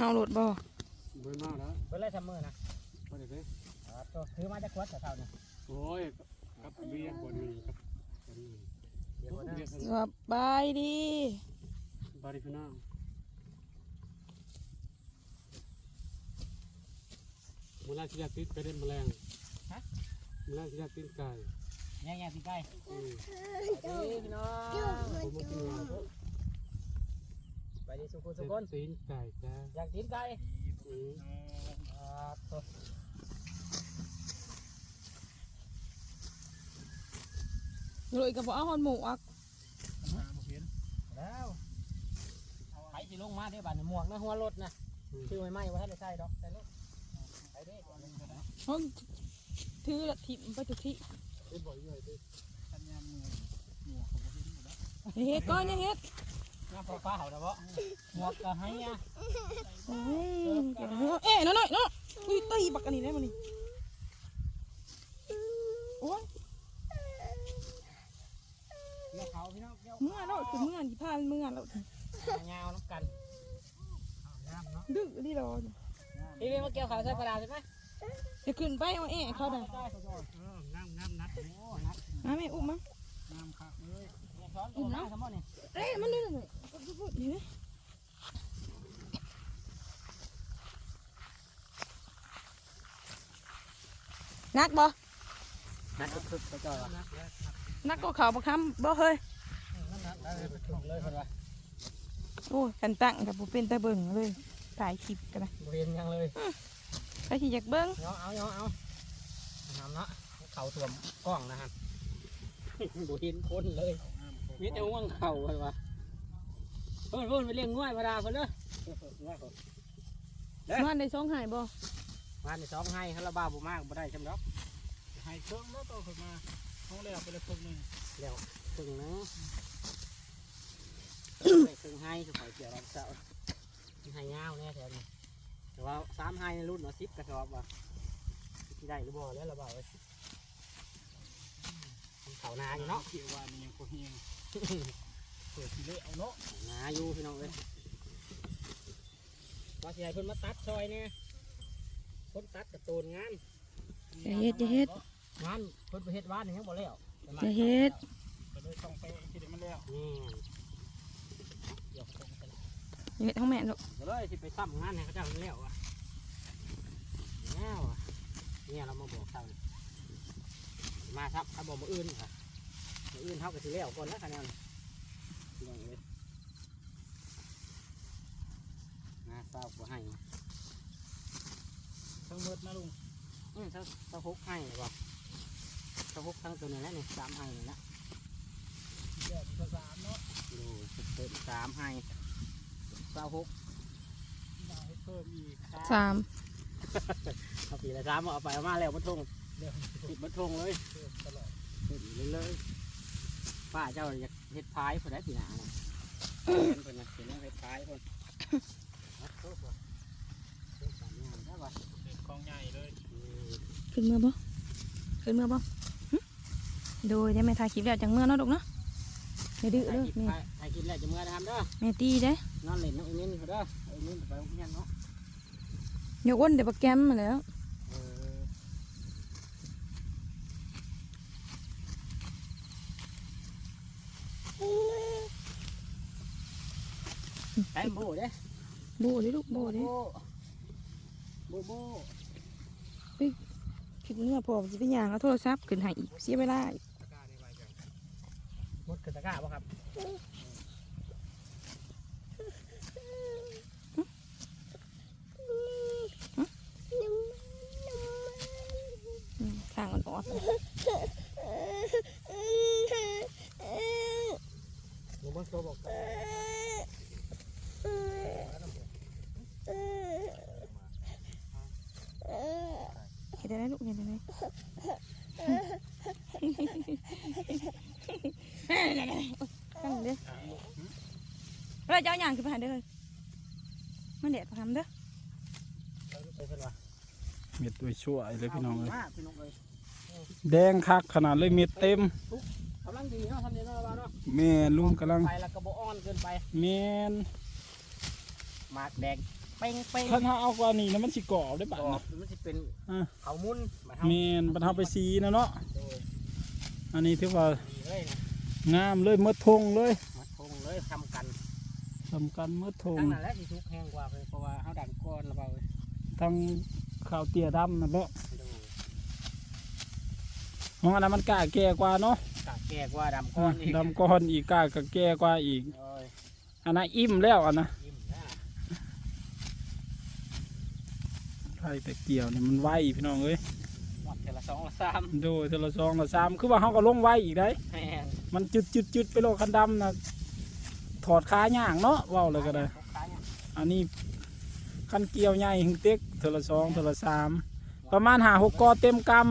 เอาโหลดบ่เบิ่งมาแล้วเพิ่นเลยทำมือนะบ่ได้เด้อ๋อตัวถือมาจากขวดแต่เท่านี้โอ้ยกับเบียร์บ่นี่ครับบ่นี่เดี๋ยวนะเบียร์สบายดีบาริฟิน่าเมื่อไรที่จะติดไปเล่นแมลงเมื่อไรที่จะติดไก่แย่ๆสิใกล้อืมไปดีพี่น้อง ผมมากินงาน ไป ดีสุขุสุเส้นขนตีนไก่จ้าอยากกินไก่อืมอ่าตัวโหลดกับบ่เอาหอนหมูอักแล้วไปสิลงมาได้บัดนี้หมวกนะหัวรถนะชื่อไม่ไหม้ว่าท่านได้ใส่ดอกใส่รถไปเด้ห้องถือละทิมไปจุกที่เฮ็ดบ่อยเลยเด้อย่าเฮ็ด ก้อนอย่าเฮ็ดน้ำเปล่าๆนะบ่หมวกก็ให้อะอืมเดี๋ยวนะเอ๊ะน้อยๆเนาะอุ้ยตีบักอันนี้ได้บ่นี่โอ้ยเกี่ยวเขาพี่น้องเกี่ยวเมื่อแล้วคือเมื่อที่พาเมื่อแล้วยาวน้ำกันน้ำเนาะดื้อที่รอพี่พี่มาเกี่ยวเขาใส่กระดาษใช่ไหมจะขึ้นไปเอาเอ๊ะเขาได้น้ำน้ำนัดโอ้นักมาแม่อุ้มมาน้ำคักเลยเนี่ยช้อนอุ้มน้ำทั้งหมดนี่เอ๊ะมันดื้อเลย นี่นะนักบ่นักคึกๆไปจ่อยวะนักก็เขาบักคำบ่เฮ้ยได้เลยไปถูกเลยคนวะโอ้ยกันตั้งกับบ่เป็นตาเบิ่งเลยถ่ายคลิปกันนะบริเวณยังเลยไปที่อยากเบิ่งเนาะเอาเนาะเอาน้ำเนาะเข่าถ่วมกล้องนะฮะบริเวณคนเลยมีแต่ว่างเข่าเลยวะ เพิ่นเพิ่นไปเลี้ยงง่วยมาดาเพิ่นเลยนอนได้สองหายบ่มาในสองให้คาราบาวบ่มากบ่ได้จำดอกให้เครื่องแล้วต่อขึ้นมาห้องแรกไปเลยครึ่งนึงแล้วครึ่งหนึงได้ครึ่งให้จะปล่อยเกี่ยวรับเสาให้ยาวแน่แถวนี้แต่ว่าสามให้ในรุ่นเนาะสิบกระสอบว่ะที่ได้หรือบ่แล้วระบาดไว้เขานาอยู่เนาะเกี่ยวว่านี่ยังโคเฮียง เปิดทีเละเอาเนาะหาอยู่พี่น้องเลยว่าสิให้เพิ่นมาตัดซอยเนี่ยคนตัดกระตูนงานอย่าเฮ็ดอย่าเฮ็ดงานเพิ่นไปเฮ็ดบ้านนี่ยังบ่แล้วแต่มาอย่าเฮ็ดก็เลยต้องไปที่เดียวมันแล้วนี่เดี๋ยวคงกันอย่าเฮ็ดของแม่ลูกเดี๋ยวเลยสิไปซ้ำงานให้เขาเจ้ามันแล้วอะแล้วอะเนี่ยเรามาบอกเขานี่มาครับเขาบอกมาอื่นค่ะมาอื่นเขาก็สิแล้วก่อนแล้วคะแนน พี่น้องเอ้ยมาเศร้าก็ให้ทั้งหมดนะลุงอืมเท่าเท่าหกให้บ่เท่าหกทั้งตัวนี้แหละนี่สามให้นี่ละเดี๋ยวมีสามเนาะดูเต็มสามให้เท่าหกมาให้เพิ่มอีกสามเอาปีละสามเอาไปเอามาแล้วมันทงติดมันทงเลยเพิ่มตลอดติดเลยเลย ป้าเจ้าอยากเฮ็ดพายคนได้ปีหน้าเนี่ยเห็นเพิ่นนะเห็นว่าเฮ็ดพายคนนักโทษว่ะเฮ็ดสามอย่างได้ป่ะเด็กกองใหญ่เลยอืมขึ้นเมื่อบ่ขึ้นเมื่อบ่หึโดยได้แม่ถ่ายคลิปแล้วจังเมื่อเนาะลูกเนาะอย่าดื้อถ่ายเด้อคลิปแม่ถ่ายถ่ายคลิปแล้วจะเมื่อทำเด้อแม่ตีเด้นอนเล่นน้องอีมินเขาเด้อเอาอีมินไปโรงเรียนเนาะอย่าอ้วนเดี๋ยวบักแกมมาแล้ว เออ ไปโบเด้โบดิลูกโบดิโบโบคิดเมื่อพอสิไปย่างเอาโทรศัพท์ขึ้นให้อีกเสียเวลาอีกตะกร้าในใบจังหมดกระตะกร้าป่ะครับอืมข้างอ่อน หนู มันโซบอกกันเห็นได้ไหมลูกเห็นได้ไหมตั้งเด้อเราจะเอาอย่างขึ้นไปเด้อมันเด็ดประคำเด้อเพิ่นว่าเม็ดตัวชั่วเลยพี่น้องเลยมาพี่น้องเลยแดงคักขนาดเลยเม็ดเต็มกำลังดีเนาะทำเนีย นเนาะเราเนาะแม่ลุงกำลังไปแล้วก็บ่อ่อนเกินไปแม่นหมากแดงเป่งเป่งคันเฮาเอากว่านี้นะมันสิกรอบได้บาดกรอนะบมันจะเป็นอะ เขามุนมาทำแม่นบัดเฮาไปซีนะเนาะโดยอันนี้ถือว่าดีเลยนะงามเลยหมดทงเลยมาทงเลยทำกันสำคัญหมดทงทั้งนั้นแหละที่ทุกแห้งกว่าเลยเพราะว่าเขาดันก้อนระเบาเลยทั้งข้าวเตี้ยดำนะบ่โดยของอันนั้นมันกล้าแก่กว่าเนาะกะ แก่กว่าดำก้อนอีกดำก้อนอีกกล้าก็แก่กว่าอีกโดยอันนั้นอิ่มแล้วอันนะยิ้มนะไข่แต่เกี่ยวนี่มันไวพี่น้องเอ้ยหมดเทอละสองละสามโดยเทอละสองละสามคือว่าเขาก็ลงไวอีกได้แม่นมันจุดจุดจุดไปโลคันดำนะถอดขาย่างเนาะเว้าเลยก็ได้ทุกครั้งเนี่ยอันนี้คันเกี่ยวใหญ่หึงเต็กเทอละสองเทอละสามประมาณหาหกกอเต็มกหา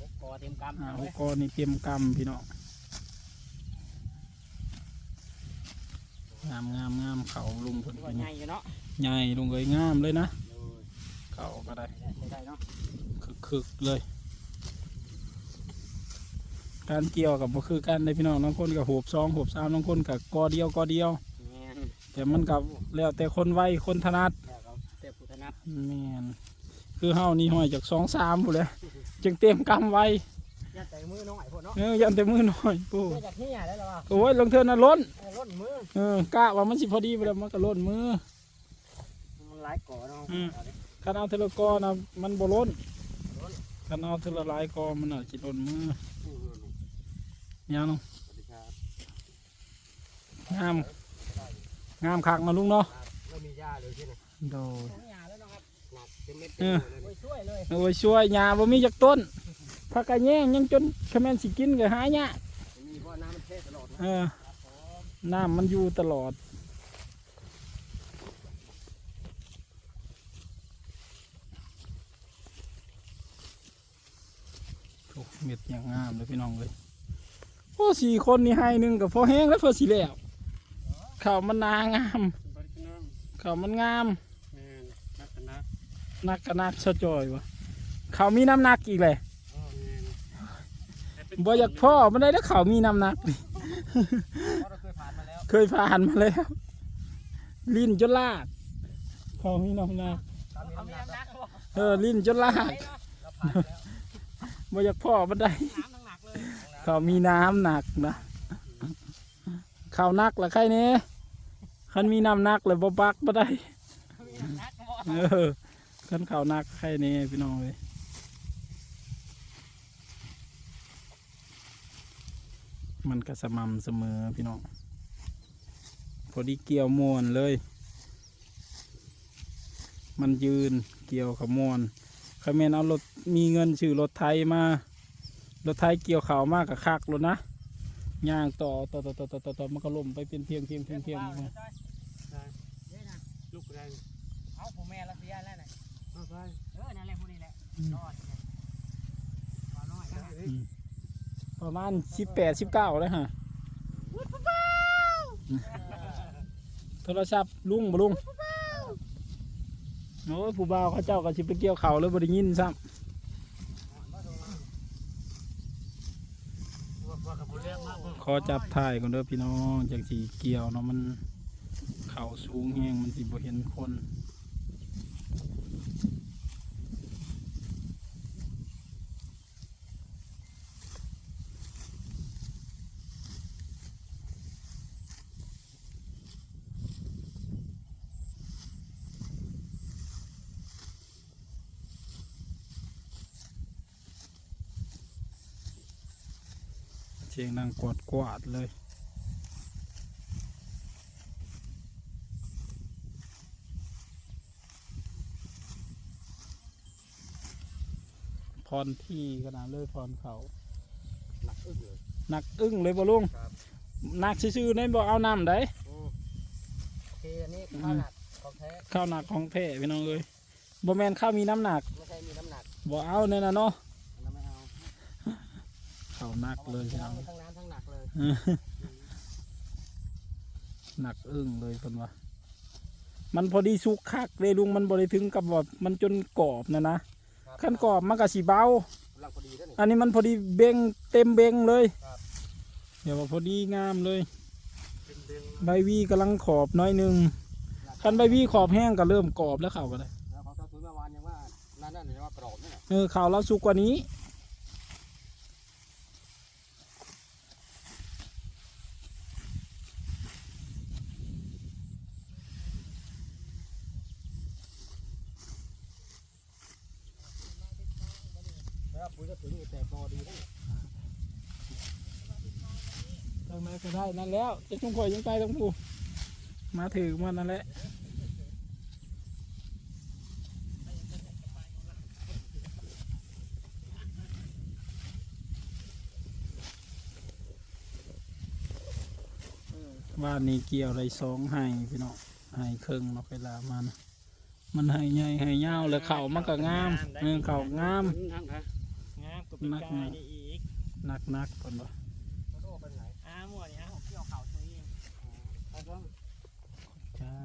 หกกอเต็มกำำหาเอาหไว้กกอนี่เต็มกำพี่น้อง งามงามงามเขาลุงคนถือว่านี้ใหญ่อยู่เนาะใหญ่ลุงเอ้ยงามเลยนะโดยเขาก็ได้ได้ได้ได้เนาะคึกๆเลย การเกี่ยวกับก็คือการในพี่น้องน้องคนกับหบสองหบสามน้องคนกับกอเดียวกอเดียวแม่นแต่มันกับแล้วแต่คนไวคนถนัดแล้วก็เต็มพุทธนับแม่นคือเฮานี่ห้อยจากสองสามผู้นแหล้วจึงเต็มกำไว้ ยัดใจมือน้องไอ้พวกเนาะเออยันแต่มือหน่อยปูเพื่อจากนี่ได้แล้วว่ะโอ้ยลงเทินน่ะล้นไอ้ร่นมือเออกะว่ามันสิพอดีไปแล้วมันก็ล้นมือมันหลายก่อเนาะอืมเอาดิคันเอาเทละกอนะมันบ่ล้นคันเอาเทละหลายกอมันอาจสิล้นมืออืมยังเนาะสวัสดีครับงามงามคักมาลุงเนาะไม่มีหญ้าเลยที่นี่โดยต้องหญ้าแล้วเนาะครับหนักเต็มเม็ดเอเต็มอเลยช่วยเลยโอ้ยช่วยหญ้าบ่มีจักต้น ผักกะแยงยังจนคะแมนสิกินก็หายากมีเพราะน้ำมันเทตลอดนะเออน้ำมันอยู่ตลอดโอ้เม็ดอย่างงามเลยพี่น้องเลยโอ้สี่คนนี่ให้หนึ่งกับพอแห้งแล้วพอสีแล้วข้าวมันนางามบริการน้องข้าวมันงามแม่นนักกันนะนักกะนักสะจอยวะข้าวมีน้ำหนักอีกเลย อ๋อแม่นแต่เป็น บ่อยากพ่อมันได้แล้วข้าวมีน้ำหนักนี่เพราะเราเคยผ่านมาแล้วเคยผ่านมาแล้ว ลิ้นจนลาดข้าวมีน้ำหนักเขามีน้ำหนักแล้วเออลิ้นจนลาดเราผ่านแล้วบ่อยากพ่อมันได้น้ำทั้งหนักเลยข้าวมีน้ำหนักนะข้าวหนักละใครเนี้คันมีน้ำหนักเลยบ่ปักบ่ได้ มีน้ำหนักบ่เออคันข้าวหนักใครเนี้พี่น้องเลย มันก็สม่ำเสมอพี่น้องพอดีเกี่ยวมวนเลย มันยืนเกี่ยวขมวนคาเมนเอารถมีเงินชื่อรถไทยมารถไทยเกี่ยวขาวมากกับคักรถนะย่างต่อต่อต่อต่อต่อต่อต่อมันก็ล่มไปเป็นเพียงเพียงเพียงเพียงได้ได้ได้นะลูกก็ได้เอาผู้แม่ละเสียแล้วน่ะเอาไปเออนั่นแหละพวกนี้แหละรอด ประมาณสิบแปดสิบเก้าเลยฮะโทรศัพท์ลุงบ่ลุงโอ้ยผู้บ่าวเขาเจ้าก็สิไปเกี่ยวเขาเลยบ่ได้ยินซ้ว่าว่ากับผู้เลี้ยงมากเบิ่งำขอจับถ่ายก่อนเด้อพี่น้องจากสีเกี่ยวเนาะมันเข่าสูงแหงมันสิบ่เห็นคน เสียงดังกวาดกวาดเลยพรที่ขนาดเลยพรเขาหนักอึ้งเลยหนักอึ้งเลยบ่ลุงครับหนักซื่อๆในบ่เอาน้ำได้โอเคอันนี้ข้าวหนักของแท้ข้าวหนักของแท้พี่น้องเอ้ยบ่แม่นข้าวมีน้ำหนักไม่ใช่มีน้ำหนักบ่เอาเนี่ยนะเนาะ อันนั้นไม่เอา ข้าว หนักเลยพี่น้องทั้งน้ำทั้งหนักเลยหนักอึ้งเลยคนว่ามันพอดีสุกคักเลยลุงมันบริถึงกับแบบมันจนกรอบนะนะขั้นกรอบมันก็สีเบากำลังพอดีด้วยนี่อันนี้มันพอดีเบงเต็มเบงเลยครับเดี๋ยวว่าพอดีงามเลยเป็นเดือนใบวีกำลังขอบน้อยหนึงหนักคันใบวีขอบแห้งก็เริ่มกรอบแล้วเขาก็ได้แล้วเขาจะซื้อเมื่อวานยังว่านั่นนั่นยังว่ากรอบนี่แหละเออเขาเราสุกกว่านี้ แล้วปุ๋ยก็ถึงแต่พอดีนั่น ทางไหนก็ได้นั่น แล้วจะชุ่มข่อยยังไปต้องผูมาถือมันนั่นแหละบ้านนี้เกี่ยวอะไรสองให้พี่น้องให้ครึ่งเนาะเวลามันมันให้ใหญ่ให้ยาวแล้วเข่ามันก็งามเออเข่างามทางทางงามกว่าปีกายนี่อีกนักนักๆก่อนว ใช่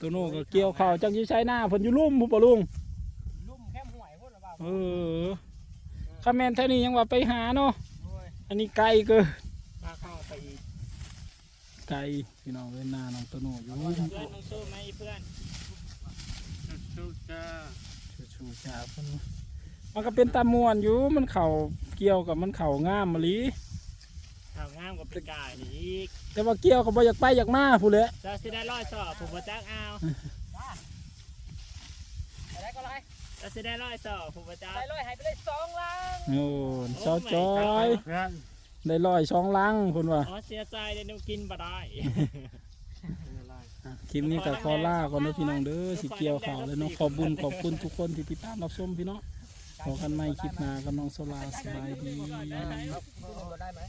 ตัวโน่ก็เกี่ยวเข่าวจังอยี่ใช้หน้าเพิ่นอยู่ลุ่มผู้ปะลุงลุ่มแค่ห่วยพุ่นหรือเปล่าเออคาแมนเท่านี้ยังว่าไปหาเนาะโอ้ยอันนี้ไกลเกินปลาเข้าไปอีกไกลพี่น้องเว้นหน้าน้องตัวโน่อยู่เพื่อนน้องสู้ไหมเพื่อนชูจ้าชูๆจ้าเพิ่นมันก็เป็นตามวนอยู่มันเข่าเกี่ยวกับมันเข่างามมะลิข่าวงามกว่าปีกายนี่อีกแต่ว่าเกี่ยวก็บ่อยากไปอยากมาผู้นแหละจะสิได้ร้อยสอบผมมาจ้างเอาอะไรก็ไรจะสิได้ร้อยสอบผมมาจ้างได้ร้อยหายไปเลยสองลังโอ้เจ้าจอยเพื่อนได้ลอยช่องลังพุ่นว่าอ๋อเสียใจเดี๋ยวหนูกินบ่ได้อะคลิปนี้ก็ขอลาก่อนเด้อพี่น้องเด้อสิเกี่ยวข่าวเลยเนาะขอบุญขอบคุณทุกคนที่ติดตามรับชมพี่น้องขอกันใหม่คลิปหน้ากับน้องโซลาสบายดี ได้ไหม